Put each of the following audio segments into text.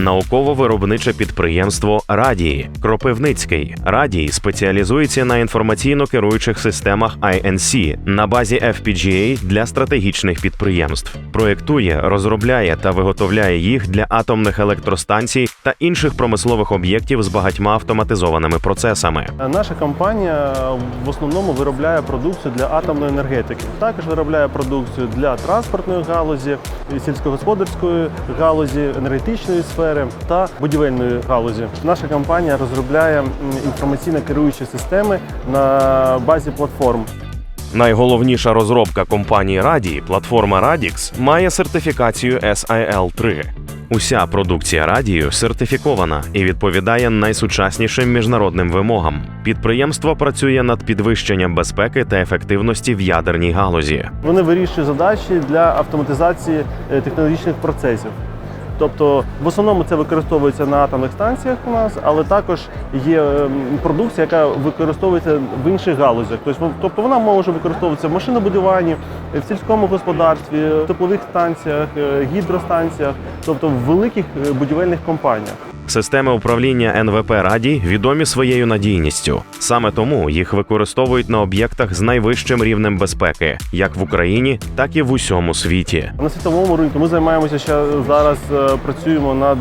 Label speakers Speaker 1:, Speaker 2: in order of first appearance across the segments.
Speaker 1: Науково-виробниче підприємство Радії Кропивницький. Радій спеціалізується на інформаційно-керуючих системах INC на базі FPGA для стратегічних підприємств. Проєктує, розробляє та виготовляє їх для атомних електростанцій та інших промислових об'єктів з багатьма автоматизованими процесами.
Speaker 2: Наша компанія в основному виробляє продукцію для атомної енергетики. Також виробляє продукцію для транспортної галузі, сільськогосподарської галузі, енергетичної сфери та будівельної галузі. Наша компанія розробляє інформаційно керуючі системи на базі платформ.
Speaker 1: Найголовніша розробка компанії Радії, платформа Radix, має сертифікацію SIL 3 Уся продукція Радію сертифікована і відповідає найсучаснішим міжнародним вимогам. Підприємство працює над підвищенням безпеки та ефективності в ядерній галузі.
Speaker 2: Вони вирішують задачі для автоматизації технологічних процесів. Тобто, в основному це використовується на атомних станціях у нас, але також є ем, продукція, яка використовується в інших галузях. Тобто, тобто вона може використовуватися в машинобудуванні, в сільському господарстві, в теплових станціях, е, гідростанціях, тобто в великих е, будівельних компаніях.
Speaker 1: Системи управління НВП Раді відомі своєю надійністю. Саме тому їх використовують на об'єктах з найвищим рівнем безпеки, як в Україні, так і в усьому світі.
Speaker 2: На світовому ринку ми займаємося ще зараз, е, працюємо над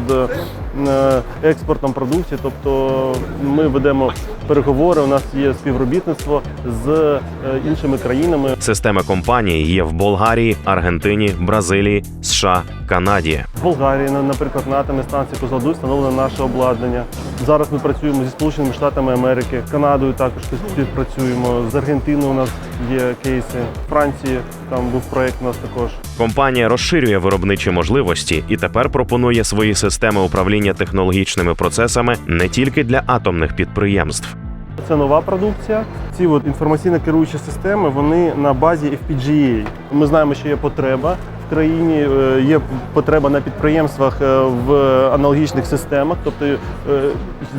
Speaker 2: е, експортом продукції, тобто ми ведемо переговори. У нас є співробітництво з е, іншими країнами.
Speaker 1: Система компанії є в Болгарії, Аргентині, Бразилії, США, Канаді.
Speaker 2: В Болгарії, на- наприклад, на атомній станції Козлодуй встановлено наше обладнання. Зараз ми працюємо зі Сполученими Штатами Америки, Канадою також співпрацюємо. З Аргентиною у нас є кейси. В Франції там був проект у нас також.
Speaker 1: Компанія розширює виробничі можливості і тепер пропонує свої системи управління технологічними процесами не тільки для атомних підприємств.
Speaker 2: Це нова продукція. Ці от інформаційно керуючі системи вони на базі FPGA. Ми знаємо, що є потреба країні, е, є потреба на підприємствах е, в аналогічних системах. Тобто е,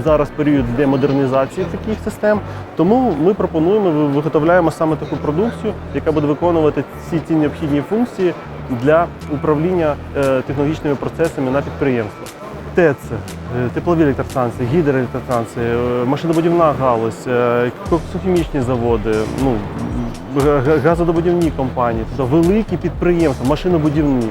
Speaker 2: зараз період йде модернізації таких систем. Тому ми пропонуємо виготовляємо саме таку продукцію, яка буде виконувати всі ці необхідні функції для управління технологічними процесами на підприємствах. ТЕЦ, теплові електростанції, гідроелектростанції, машинобудівна галузь, коксохімічні заводи, ну, газодобудівні компанії, тобто великі підприємства, машинобудівні.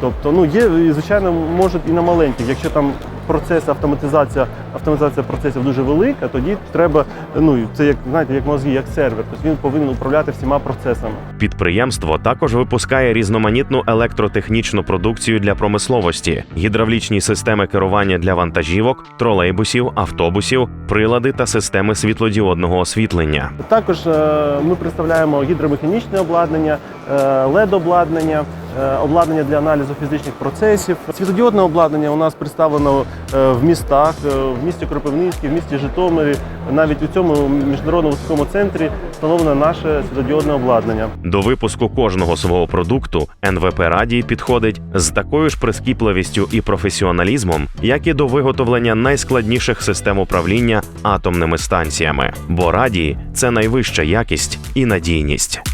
Speaker 2: Тобто, ну є, звичайно, можуть і на маленьких. Якщо там процес автоматизація, автоматизація процесів дуже велика, тоді треба, ну це як знаєте, як мозги, як сервер. Тобто він повинен управляти всіма процесами.
Speaker 1: Підприємство також випускає різноманітну електротехнічну продукцію для промисловості, гідравлічні системи керування для вантажівок, тролейбусів, автобусів, прилади та системи світлодіодного освітлення.
Speaker 2: Також е, ми представляємо гідромеханічне обладнання, LED-обладнання, обладнання для аналізу фізичних процесів. Світодіодне обладнання у нас представлено е, в містах, е, в місті Кропивницький, в місті Житомирі. Навіть у цьому міжнародному високому центрі встановлено наше світодіодне обладнання.
Speaker 1: До випуску кожного свого продукту НВП Радій підходить з такою ж прискіпливістю і професіоналізмом, як і до виготовлення найскладніших систем управління атомними станціями. Бо Радій – це найвища якість і надійність.